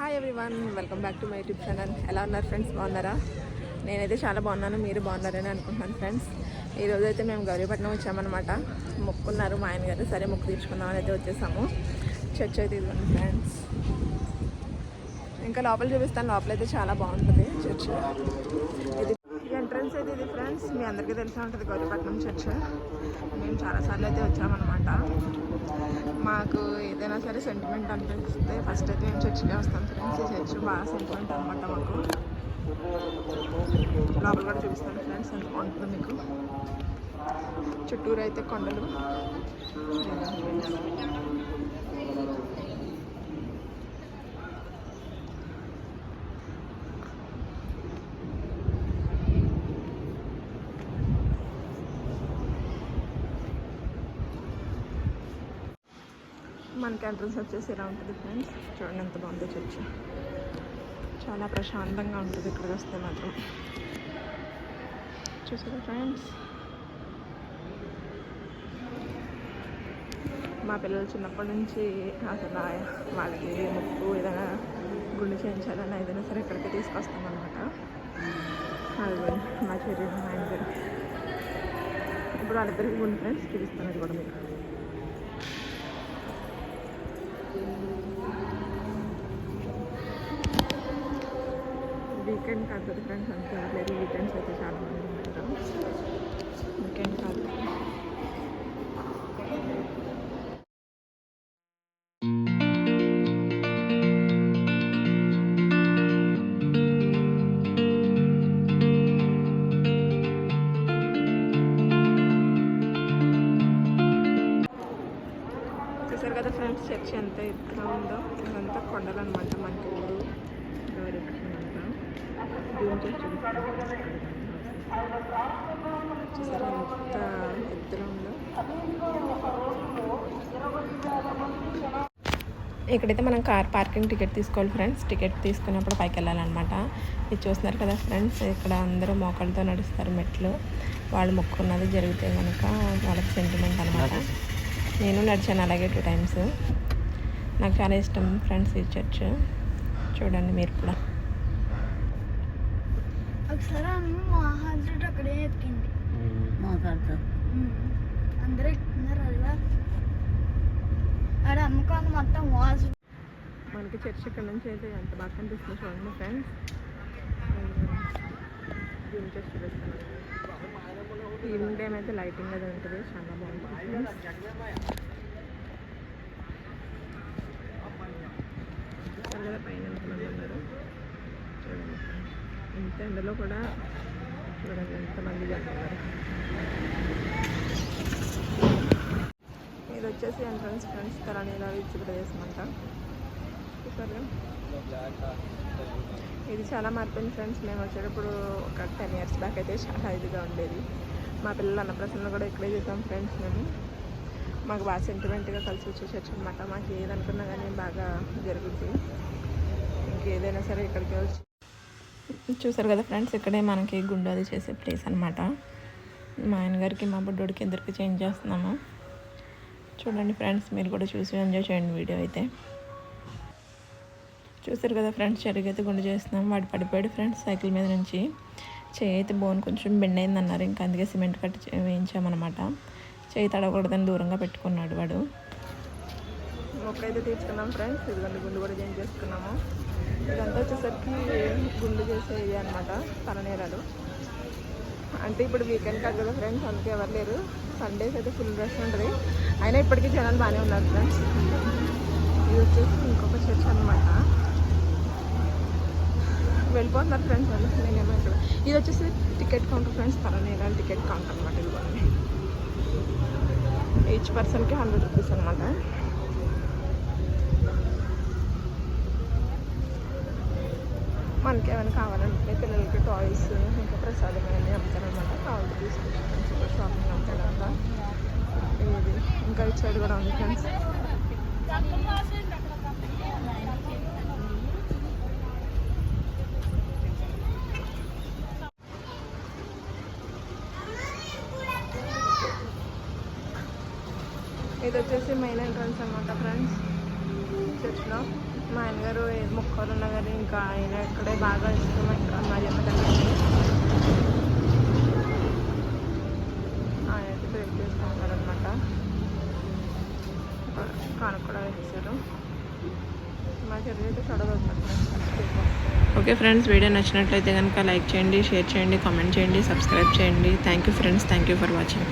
Hi everyone welcome back to my YouTube channel ఎలా ఉన్నారు friends బాగున్నారా? నేనైతే చాలా బాగున్నాను మీరు బాగున్నారని అనుకుంటున్నాను ఫ్రెండ్స్ ఈరోజు అయితే మేము గౌరీపట్నం వచ్చామన్నమాట. మొక్కున్నారు మా ఆయన గారు. సరే మొక్కు తీర్చుకుందామని అయితే వచ్చేసాము. చర్చ్ అయితే ఇదిగోండి ఫ్రెండ్స్ ఇంకా లోపల చూపిస్తాను లోపల అయితే చాలా బాగుంటుంది చర్చ్. ఇది ఫ్రెండ్స్ మీ అందరికీ తెలిసే ఉంటుంది గౌరీపట్నం చర్చ్. మేము చాలాసార్లు అయితే వచ్చామన్నమాట. మాకు ఏదైనా సరే సెంటిమెంట్ అనిపిస్తే ఫస్ట్ అయితే మేము చర్చికే వస్తాం ఫ్రెండ్స్ ఈ చర్చ్ బాగా సెంటిమెంట్ అనమాట మాకు. లోపల కూడా చూపిస్తాను ఫ్రెండ్స్ ఎంత బాగుంటుందో మీకు. చుట్టూరు అయితే కొండలు. మనకి ఎంట్రన్స్ వచ్చేసి ఇలా ఉంటుంది ఫ్రెండ్స్ చూడండి ఎంత బాగుందో చర్చ్. చాలా ప్రశాంతంగా ఉంటుంది ఇక్కడికి వస్తే మాత్రం. చూసారా ఫ్రెండ్స్ మా పిల్లలు చిన్నప్పటి నుంచి అసలు వాళ్ళకి ముక్కు ఏదైనా గుండె చేయించాలన్నా ఏదైనా సరే ఇక్కడికి తీసుకొస్తామన్నమాట. అది మా చర్య మా ఇద్దరు ఇప్పుడు వాళ్ళిద్దరికి గుండె ఫ్రెండ్స్ చూపిస్తాను అది కూడా మీకు. వీకెండ్ కాదు ఫ్రెండ్స్ అంతే లేదు వీకెండ్స్ అయితే చాలా మంది ఉంటారు. వీకెండ్ కాదు. చూసారు కదా ఫ్రెండ్స్ చర్చి ఎంత ఎత్తులో ఉందో? ఇదంతా కొండలు అనమాట మనకి ఊరు గౌరీపట్నం అంతా జూమ్ చేసి చూపిస్తాను. చూసారా ఎంత ఉందో ఇక్కడైతే మనం కార్ పార్కింగ్ టికెట్ తీసుకోవాలి ఫ్రెండ్స్. టికెట్ తీసుకున్నప్పుడు పైకి వెళ్ళాలన్నమాట. ఇది చూస్తున్నారు కదా ఫ్రెండ్స్ ఇక్కడ అందరూ మోకాళ్ళతో నడుస్తారు మెట్లు. వాళ్ళు మొక్కున్నది జరిగితే కనుక వాళ్ళకి సెంటిమెంట్ అనమాట నేను నడిచాను అలాగే టూ టైమ్స్ నాకు చాలా ఇష్టం ఫ్రెండ్స్ ఈ చర్చ్. చూడండి మీరు కూడా. ఒకసారి అమ్మ మా హస్బెండ్ అక్కడే ఎక్కింది మాట్లాడతా. అందరూ ఎక్కుతున్నారు అలా ఆడ అమ్మకాన్ని మొత్తం వాల్స్ మనకి చర్చ్ ఇక్కడ నుంచి అయితే ఎంత బాగా కనిపిస్తుంది చూడండి ఫ్రెండ్స్ జూమ్ చేసి చూపిస్తాను. ఈవినింగ్ టైం అయితే లైటింగ్ అది ఉంటుంది. చాలా బాగుంటుంది పైన ఎంతమంది ఉన్నారు ఎండలో కూడా చూడండి ఎంతమంది జరుగుతున్నారు ఇది వచ్చేసి ఎంట్రన్స్ ఫ్రెండ్స్ తరణీలా విచ్చి ప్రదేశం అంట ఇది చాలా మారిపోయింది ఫ్రెండ్స్ మేము వచ్చేటప్పుడు ఒక టెన్ ఇయర్స్ బ్యాక్ అయితే చాలా ఇదిగా ఉండేది. మా పిల్లలు అన్నప్రసన్న కూడా ఇక్కడే చేసాం ఫ్రెండ్స్ మేము. మాకు బాగా సెంటిమెంట్గా కలిసి వచ్చే చర్చ్ అనమాట మాకు ఏదనుకున్నా కానీ బాగా జరుగుతుంది ఇంకేదైనా సరే ఇక్కడికి వచ్చి చూసారు కదా ఫ్రెండ్స్ ఇక్కడే మనకి గుండు అది చేసే ప్లేస్ అనమాట మా ఆయన గారికి మా బుడ్డోడికి ఇద్దరికి చేంజ్ చేస్తున్నాము. చూడండి ఫ్రెండ్స్ మీరు కూడా చూసి ఎంజాయ్ చేయండి వీడియో అయితే. చూసారు కదా ఫ్రెండ్స్ చెరుగైతే గుండు చేస్తున్నాం. వాడు పడిపోయాడు ఫ్రెండ్స్ సైకిల్ మీద నుంచి. చేయి అయితే బోన్ కొంచెం బెండ్ అయింది అన్నారు ఇంకా అందుకే సిమెంట్ కట్టి వేయించామన్నమాట. చేయి తడవకూడదని దూరంగా పెట్టుకున్నాడు వాడు. మొక్క అయితే తీసుకున్నాం ఫ్రెండ్స్. ఇదిగోండి గుండు కూడా చేంజ్ చేసుకున్నాము. ఇదంతా వచ్చేసరికి గుండు చేసే ఇది అనమాట తలనేరాలు. అంటే ఇప్పుడు వీకెండ్ కాదు కదా ఫ్రెండ్స్ అందుకే ఎవరు లేరు. సండేస్ అయితే ఫుల్ రష్ ఉంటుంది. అయినా ఇప్పటికీ జనాలు బాగానే ఉన్నారు ఫ్రెండ్స్ ఇది వచ్చేసి ఇంకొక చర్చ్ అనమాట వెళ్ళిపోతున్నారు ఫ్రెండ్స్ వాళ్ళు. నేనేమో ఇక్కడ. ఇది వచ్చేసి టికెట్ కౌంటర్ ఫ్రెండ్స్ తలనేరాలు టికెట్ కౌంటర్ అనమాట ఇది. ఈచ్ పర్సన్కి హండ్రెడ్ రూపీస్ అనమాట మనకి ఏమైనా కావాలంటే పిల్లలకి టాయ్స్ ఇంకా ప్రసాదం అవన్నీ అమ్ముతారనమాట. కావాలి తీసుకుంటాం సూపర్ షాపింగ్ అంతా ఇది ఇంకా ఇచ్చాడు సైడ్ కూడా ఉంది ఫ్రెండ్స్ ఇది వచ్చేసి మెయిన్ ఎంట్రన్స్ అనమాట ఫ్రెండ్స్ చర్చ్లో మా ఆయనగారు ఏ మొక్కలు ఉన్నా కానీ ఇంకా ఆయన ఇక్కడే బాగా ఇష్టం ఇంకా మరి ఎందుకంటే ఆయన అయితే బ్రేక్ చేసుకుంటారు అనమాట కానుక మా చెల్లి అయితే చూడగలుగుతారు ఓకే ఫ్రెండ్స్ వీడియో నచ్చినట్లయితే కనుక లైక్ చేయండి షేర్ చేయండి కామెంట్ చేయండి సబ్స్క్రైబ్ చేయండి. Thank you friends thank you for watching